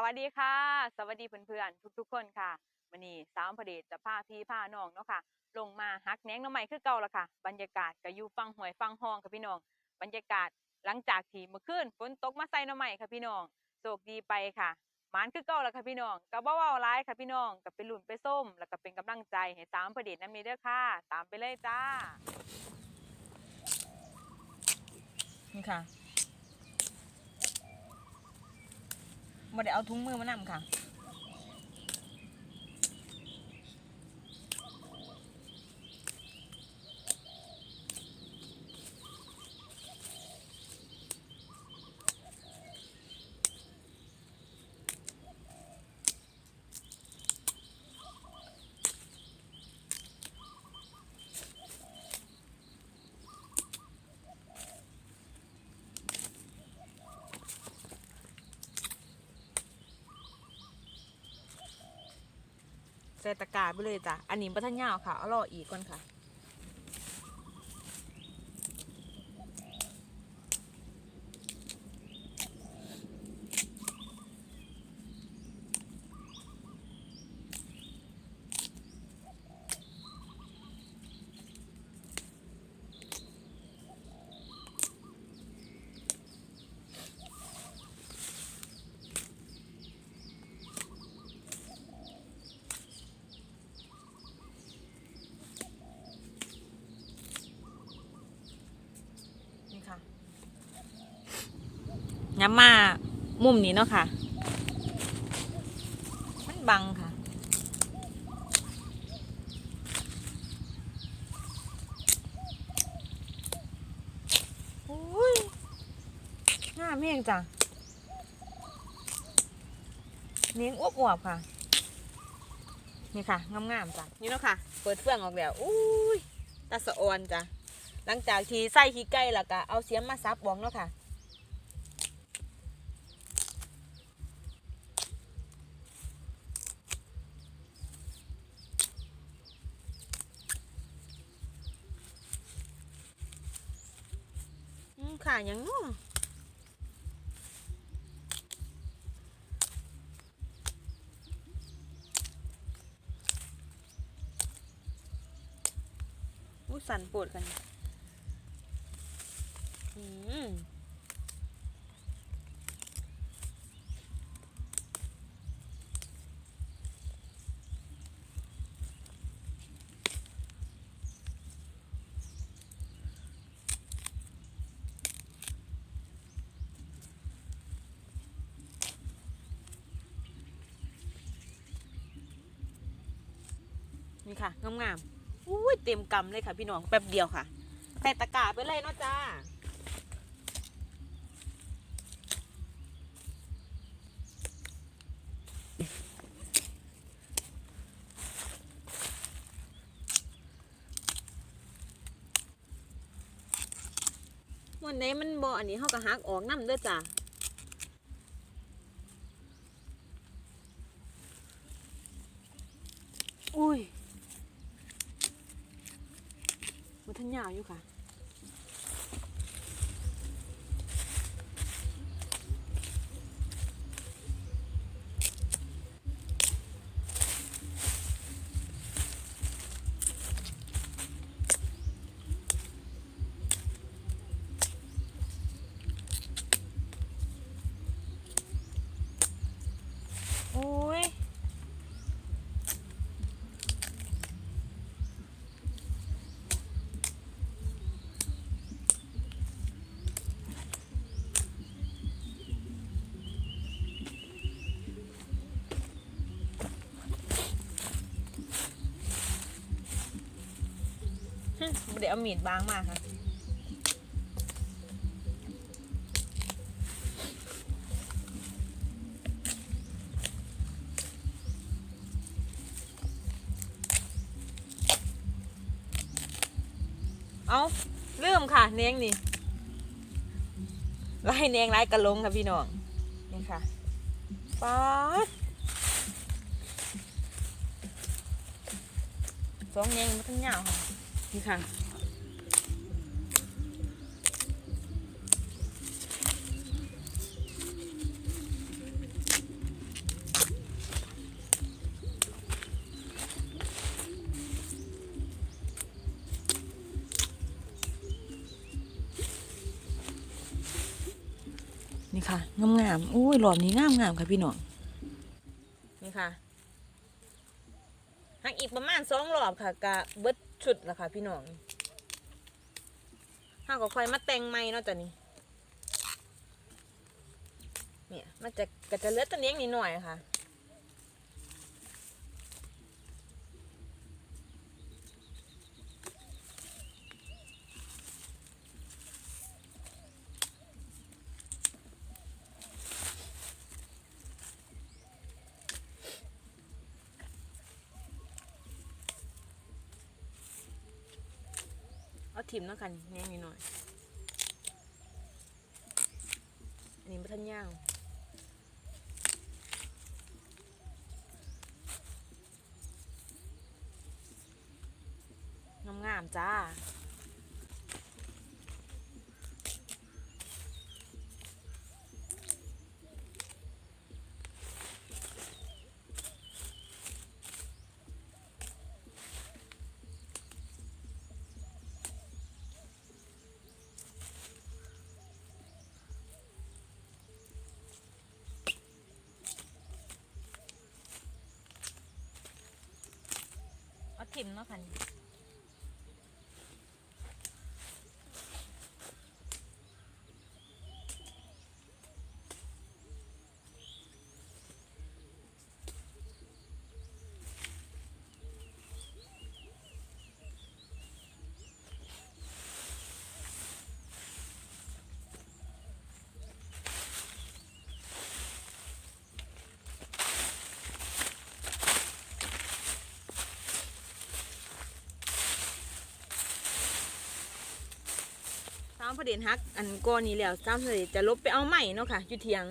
สวัสดีค่ะ สวัสดีเพื่อนๆทุกๆคนค่ะวันนี้สาวพเดชจะพาพี่พาน้องเนาะค่ะ ลงมาฮักแนงน้องใหม่คือเก่าละค่ะ บรรยากาศก็อยู่ฟังหวยฟังห้องค่ะพี่น้อง บรรยากาศหลังจากที่เมื่อคืนฝนตกมาใส่น้องใหม่ค่ะพี่น้องโชคดีไปค่ะหมานคือเก่าละค่ะพี่น้องก็บ่เว้าร้ายค่ะพี่น้องก็เป็นลุ่นไปส้ม แล้วก็เป็นกำลังใจให้สาวพเดชน้ำนี้เด้อค่ะ ตามไปเลยจ้านี่ค่ะ บ่ได้เอาถุงมือมานำค่ะ ใส่ตะกร้าไปเลยจ้ะ อันนี้บัทันยาวค่ะ เอารออีกก่อนค่ะ นี่ค่ะ ย้ำมามุมนี้เนาะค่ะ มันบังค่ะ โอ้ยห้าเมี่ยงจ้ะเลี้ยงอวบอวบๆค่ะ นี่ค่ะงามๆจ้ะ นี่เนาะค่ะ เปิดเฟื่องออกแล้วอุ้ยตาสะออนจ้ะ หลังจากที่ใส่ขี้ไก่แล้วก็เอาเสียมมาซับบองเนาะค่ะ อืมค่ะหยังเนาะอู้สั่นปวดกัน อืม นี่ค่ะงามๆอุ้ยเต็มกำเลยค่ะพี่น้องแป๊บเดียวค่ะใส่ตะกร้าไปเลยเนาะจ้าวันไหนมันบ่อันนี้เขาก็หักออกน้ำเด้อจ้ะอุ้ยมันทันยาวอยู่ค่ะ ฮึบ่ได้เอามีดบางมาค่ะเอาเริ่มค่ะเนียงนี่ไล่เนียงไล่กระลงค่ะพี่น้องนี่ค่ะป๊าดสองเนียงมันทั้งยาวค่ะ นี่ค่ะ นี่ค่ะ งามงามอุ้ยหลอมนี้งามงามค่ะพี่น้อง นี่ค่ะหักอีกประมาณสองรอบค่ะกะเบิด ชุดละค่ะพี่น้องห้าก็ค่อยมาแต่งใหม่เนาะจ้ะนี่เนี่ย มันจะก็จะเลือดตัวเนี้ยงนิดหน่อยค่ะ ถิ่มนาะค่ะเนี้ยงนิดหน่อย อันนี้มะทันย่างงามๆจ้าิ่มเนาะค่ะามประเด็นฮัก อันก่อนนี้แล้วสามประเด็นจะลบไปเอาใหม่เนาะค่ะอยู่เทียง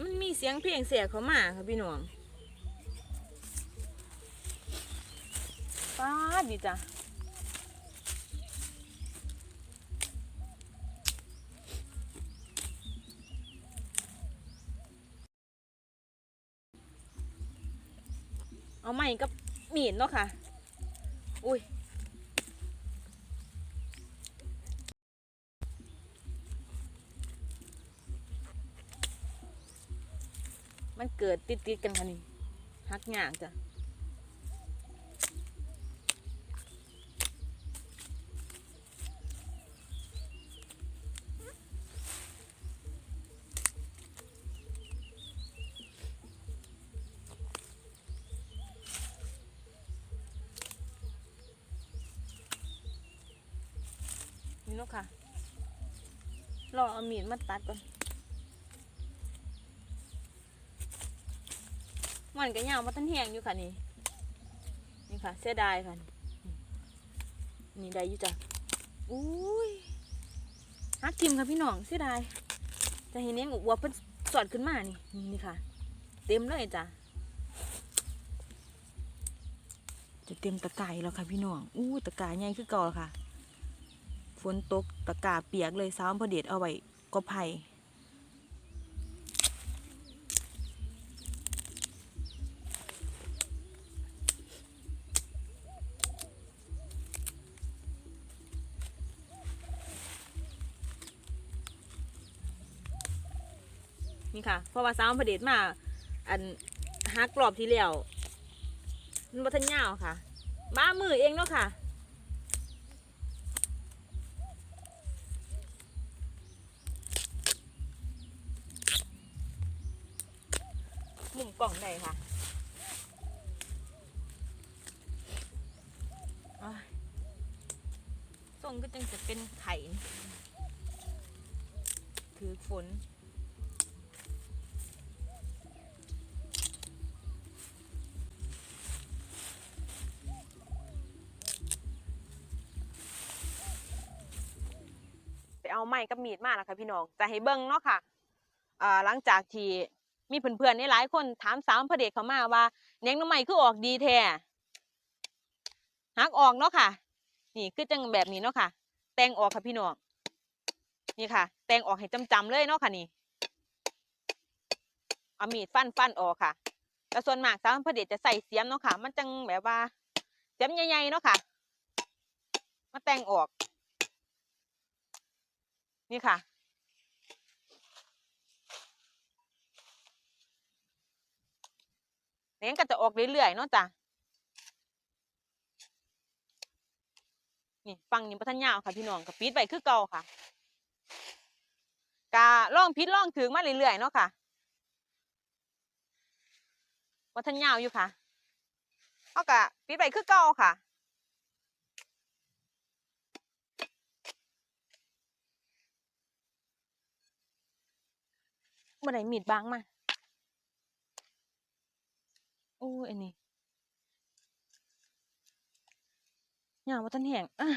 มันมีเสียงเพลงเสียเขามาค่ะพี่น้องป้าดดีจ้ะเอาใหม่กับมีดเนาะค่ะ อุ้ย มันเกิดติดติดกันค่ะนี่หักหยางจ้ะนี่เนาะค่ะรอเอามีดมาตัดก่อน มันก็ยาวมาตั้งแหงอยู่ค่ะนี่นี่ค่ะ เสียดายค่ะ นี่ได้อยู่จ้ะอุ้ยฮักทิมค่ะพี่น้องเสียดายจะเห็นเองวัวเพิ่นสอดขึ้นมานี่นี่นี่ค่ะ เต็มเลยจ้ะจะเต็มตะกร้ายแล้วค่ะพี่น้องอู้ตะกร้ใหญ่คือเก่าค่ะ ฝนตกตะกร้าเปียกเลยสาวพอเด็ดเอาไว้ก็ไผ่ นี่ค่ะ เพราะว่าสาวพระเดชมา อันฮักกรอบที่แล้วมันบัทันยาวค่ะมามือเองเนาะค่ะ มุมกล่องได้ค่ะทรงก็จังจะเป็นไข่ถือฝน เอาไม้กับมีดมาแล้วค่ะพี่น้องจะให้เบิ่งเนาะค่ะอ่าหลังจากที่มีเพื่อนๆในหลายคนถามสามพระเดชเขามาว่าเนียงน้ำไม้คือออกดีแท้หักออกเนาะค่ะ นี่คือจังแบบนี้เนาะค่ะ แตงออกค่ะพี่น้องนี่ค่ะ แตงออกให้จำๆเลยเนาะค่ะนี่เอามีดฟันฟันออกค่ะแต่ส่วนมากสามพระเดชจะใส่เสียมเนาะค่ะ มันจังแบบว่าเสียมใหญ่ๆเนาะค่ะ มาแต่งออก นี่ค่ะ เนี้นก็จะออกเรื่อยๆเนาะจ้ะนี่ฟังนี่พันยาค่ะพี่น้องกับปีดไปคือเก่าค่ะกาล่องพิดล่องถึงมาเรื่อยๆเนาะค่ะพัฒนยาอยู่ค่ะเอากะปีดไปคือเก่าค่ะ มื่อไหร่มีดบางมาโอ้ยอันนี้ย่าว่าทันแห้งอะ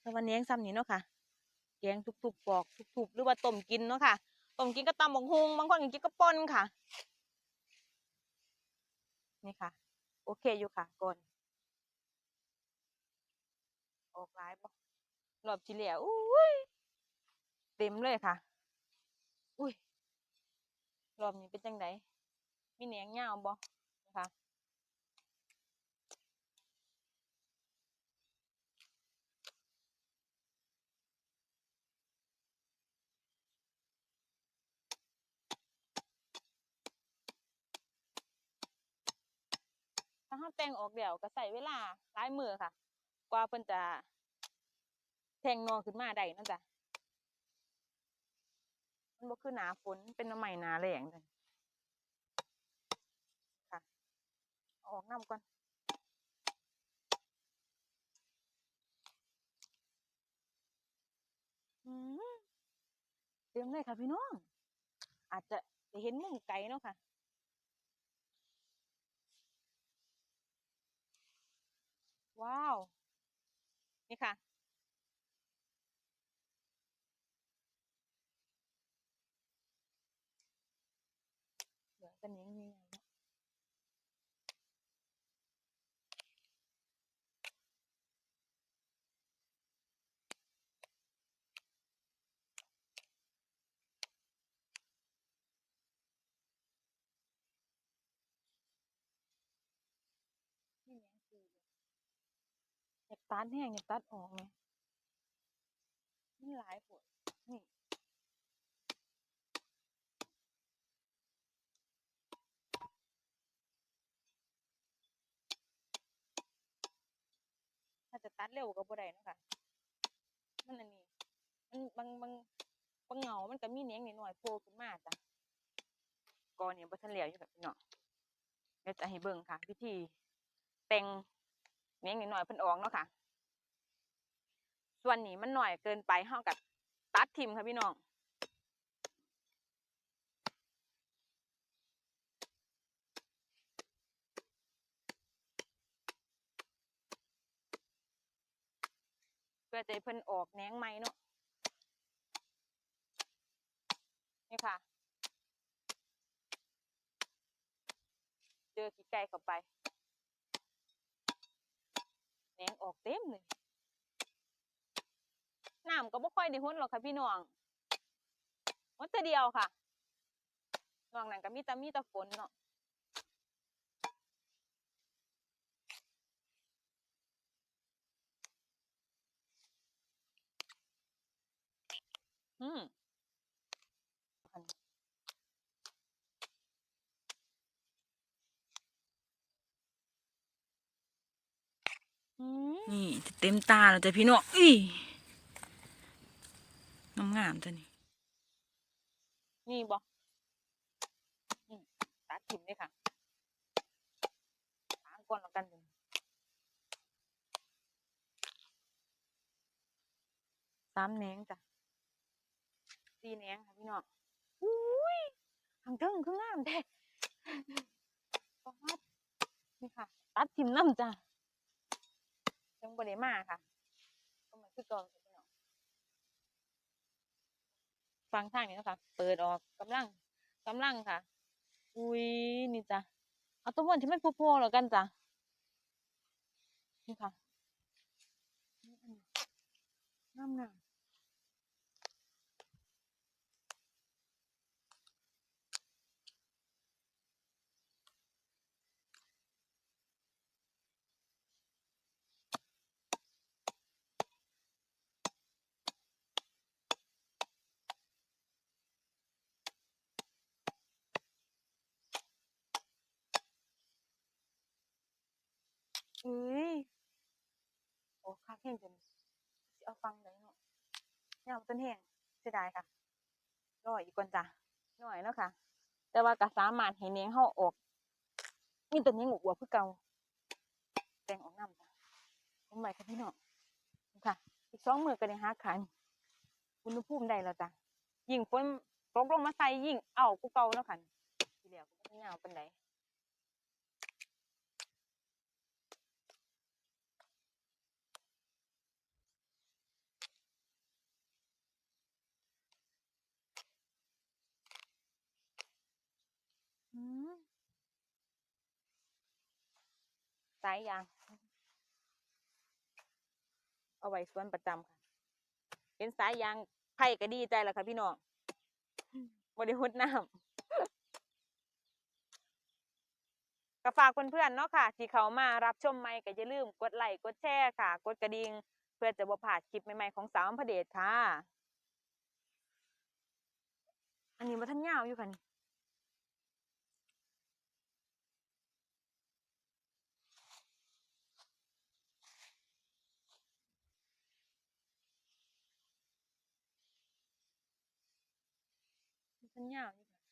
แต่วันนี้ยังซ้ำนี่เนาะค่ะแกงทุบๆปอกทุบๆหรือว่าต้มกินเนาะค่ะต้มกินก็ตำบักฮุงบางคนกินก็ป่นค่ะ นี่ค่ะ โอเคอยู่ค่ะก่อนออกหลายบ่รอบที่แล้วอุ้ยเต็มเลยค่ะ อุ้ยรอบนี้เป็นจังไดมีเนียงยาบ่นะคะถ้าเราแต่งออกเดี่ยวก็ใส่เวลาหลายมือค่ะ กว่าเพิ่นจะแทงนอขึ้นมาได้เนาะจ๊ะ มันบ่คือหนาฝนเป็นน้ำใหม่หนาแรงเลยค่ะออกน้ำก่อนอืมเต็มเลยค่ะพี่น้อง อาจจะเห็นมุมไกลเนาะค่ะว้าว นี่ค่ะ เหลือ กันนี้นี่เนาะนี่แหงคืออยากตัดแห้งอยากตัดออกไหมมันหลายปวดนี่ ถ้าจะ ตัดเร็วก็บ่ได้นะคะมันอันนี้ มันบางบางบางเหงามันก็มีเนียงนิดหน่อยโผล่ขึ้นมาจ้ะก่อนเนี่ยบ่ทันแล้วอยู่กับพี่น้องเดี๋ยวจะให้เบิ่งค่ะวิธีแต่งเนียงนิดหน่อยเพิ่นออกเนาะค่ะ ส่วนนี้มันหน่อยเกินไปเฮากับตัดทิมค่ะพี่น้อง อจะให้เพิ่นออกแหนงใหม่เนาะนี่ค่ะ เจอขี้ไก่เข้าไปแหนงออกเต็มเลยน้ำก็บ่ค่อยได้ห้นหรอกค่ะพี่น้องมันแต่เดียวค่ะนอกนั้นก็มีแต่มีแต่ฝนเนาะ อืมอันนี่ เต็มตาแล้วจ้ะพี่น้องอีงามงามๆจ้ะนี่ นี่บ่อืมตัดถิ่มเลยค่ะล้างก่อนแล้วกันเลยสามแหนงจ้ะ สี่แนงค่ะพี่น้องอุ้ยทางเทิงคืองามแท้ปาดนี่ค่ะ ตัดถิ่มน้ำจ้ะยังบ่ได้มาค่ะก็มันคือก่อนพี่น้องฟังทางนี้นะคะเปิดออกกำลังกำลังค่ะ อุ้ยนี่จ้ะเอาตัวมันที่มันโผล่ๆแล้วกันจ้ะนี่ค่ะงามงาม อกคักแห้งจนสิเอาฟังได้เนาะยาวต้นแห้งเสียดายค่ะรออีกก่อนจ้ะหน่อยเนาะค่ะ แต่ว่าก็สามารถให้เนียงเฮาออกนี่ตัวนี้งอวบๆคือเกาแต่งออกน้ำจ้ะผมใหม่ค่ะพี่น้องนี่ค่ะ อีกสองมือก็ได้หาขายอุณหภูมิได้แล้วจ้ะยิ่งฝนตกลงมาใส่ยิ่งเอากูเกาเนาะค่ะทีเดียวก็ไม่ยาวเป็นไดอืม สายยาง เอาไว้สวนประจำค่ะเป็นสายยางไผ่ก็ดีใจแล้วค่ะพี่น้องบริหุดน้ำก็ฝากเพื่อนๆเนาะค่ะ ที่เขามารับชมใหม่ก็อย่าลืมกดไลค์กดแชร์ค่ะ กดกระดิ่งเพื่อจะบ่พลาดคลิปใหม่ๆของสาวอำเภอเดชค่ะ อันนี้มาทันยาวอยู่ค่ะนี่ มันทันยาวอยู่ค่ะ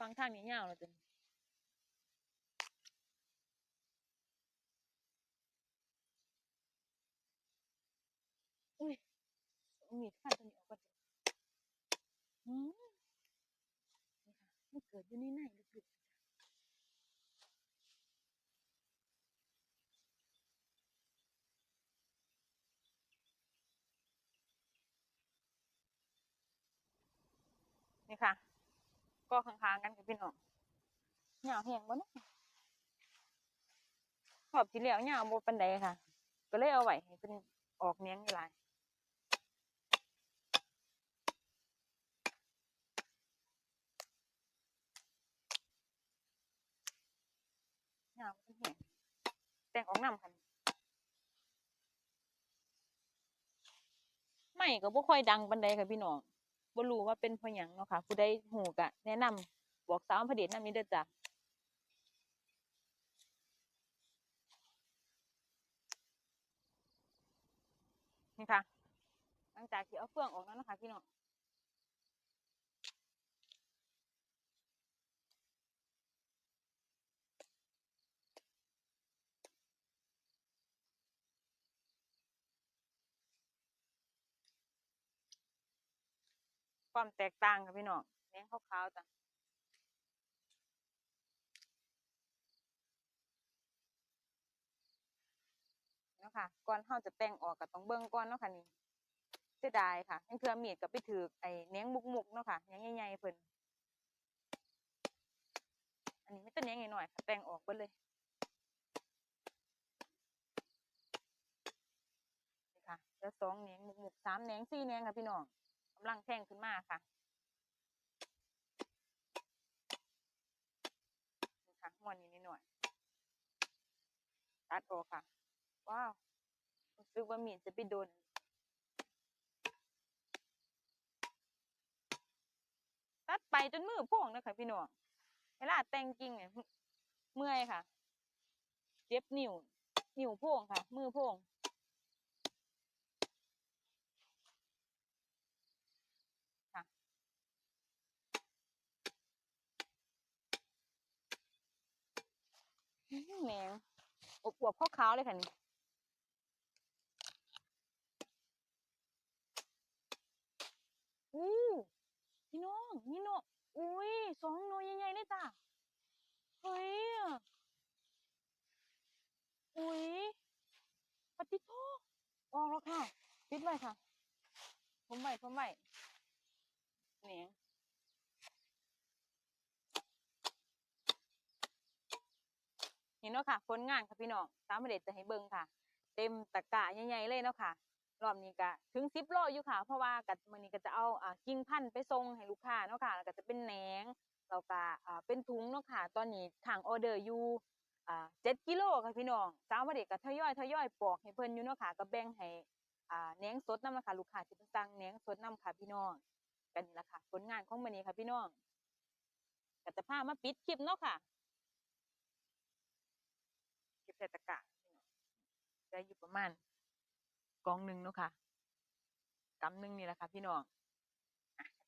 ฟังทางนี้ยาวแล้วจ้ะอุ้ยมีดขั้นตัวนี้ออกก่อนจ้ะอืมนี่ค่ะมันเกิดอยู่ในในลึกๆนี่ค่ะ ก็ข้างๆกันกับพี่น้องยาวแห้งบ่เนาะรอบที่แล้วยาวบ่ปานใดค่ะ ก็เลยเอาไว้ให้เป็นออกเนี้ยงอยู่หลายยาวมันแห้งแต่งออกน้ำค่ะไม่ก็บ่ค่อยดังปานใดค่ะพี่น้อง บ่รู้ว่าเป็นเพราะหยังเนาะค่ะผู้ใดฮู้ก็แนะนำบอกสาวพระเดชนำนี้เด้อจ้ะนี่ค่ะ หลังจากที่เอาเฟืองออกแล้วนะคะพี่น้อง ความแตกต่างค่ะพี่น้องแดงขาวๆจ้ะเนาะค่ะก่อนเฮาจะแต่งออกก็ต้องเบิ่งก่อนเนาะค่ะนี่เสียดายค่ะยังเทื่อมีดก็ไปถือไอ้แหนงมุกๆเนาะค่ะแหนงใหญ่ๆเพิ่นอันนี้ไมีแต่แหนงน้อยค่ะแต่งออกเบิดเลยค่ะเหลือสองแหนงมุกๆสามแหนงสี่แหนงค่ะพี่น้องำลังแท่งขึ้นมาค่ะนี่ค่ะม้วนนี้นิดหน่อยตัดออกค่ะ ว้าวรู้สึกว่ามีดจะไปโดนตัดไปจนมือพ่วงนะคะพี่น้องเวลาแต่งจริงเนี่ยเมื่อยค่ะ เจ็บนิ้วนิ้วโพ่งค่ะ มือโพ่งค่ะอื้อ แมงอบอวบขาวๆเลยค่ะนี่อู้พี่น้องนี่เนาะอุ้ยสองหน่วยใหญ่ๆเลยจ้ะเฮ้ยอะอุ้ยปฏิโทออกแล้วค่ะปิดไว้ค่ะ ผมไว้ผมไว้เนี่ยเห็ นเนาะค่ะผลงานค่ะพี่น้องสามเด็จจะให้เบิ่งค่ะ เต็มตะกร้าใหญ่ๆเลยเนาะค่ะรอบนี้ก็ถึงสิบโลอยู่ค่ะ เพราะว่ากัมื้อนี้ก็จะเอาอ่ากิ่งพันธุ์ไปส่งให้ลูกค้าเนาะค่ะแล้วก็จะเป็นแหนงแล้วก็อ่าเป็นถุงเนาะค่ะ ตอนนี้ทางออเดอร์อยู่อ่าเจ็ดกิโลค่ะพี่น้องสามเด็กก็ทยอยทยอยปอกให้เพิ่นอยู่เนาะค่ะก็แบ่งให้อ่าแหนงสดน้ำนะคะลูกค้าที่เพิ่นสั่งแหนงสดน้ำค่ะพี่น้องกันนี่ละค่ะผลงานของมือนี้ค่ะพี่น้องก็จะพามาปิดคลิปเนาะค่ะ ส่ตะกร้าได้อยู่ประมาณกองหนึ่งเนาะค่ะกำหนึ่งนี่แหละค่ะ พี่น้อง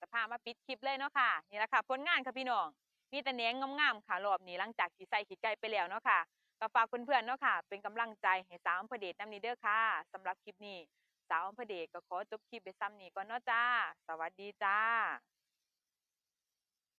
จะพามาปิดคลิปเลยเนาะค่ะ นี่แหละค่ะผลงานค่ะพี่น้องมีแต่แหนงงามๆค่ะรอบนี้หลังจากที่ใส่ขีดไก่ไปแล้วเนาะค่ะก็ฝากเพื่อนๆเนาะค่ะ เป็นกำลังใจให้สาวอำเภอเดชน้ำนี้เด้อค่ะสำหรับคลิปนี้สาวอำเภอเดชก็ขอจบคลิปไปซ้ำนี้ก่อนเนาะจ้า สวัสดีจ้า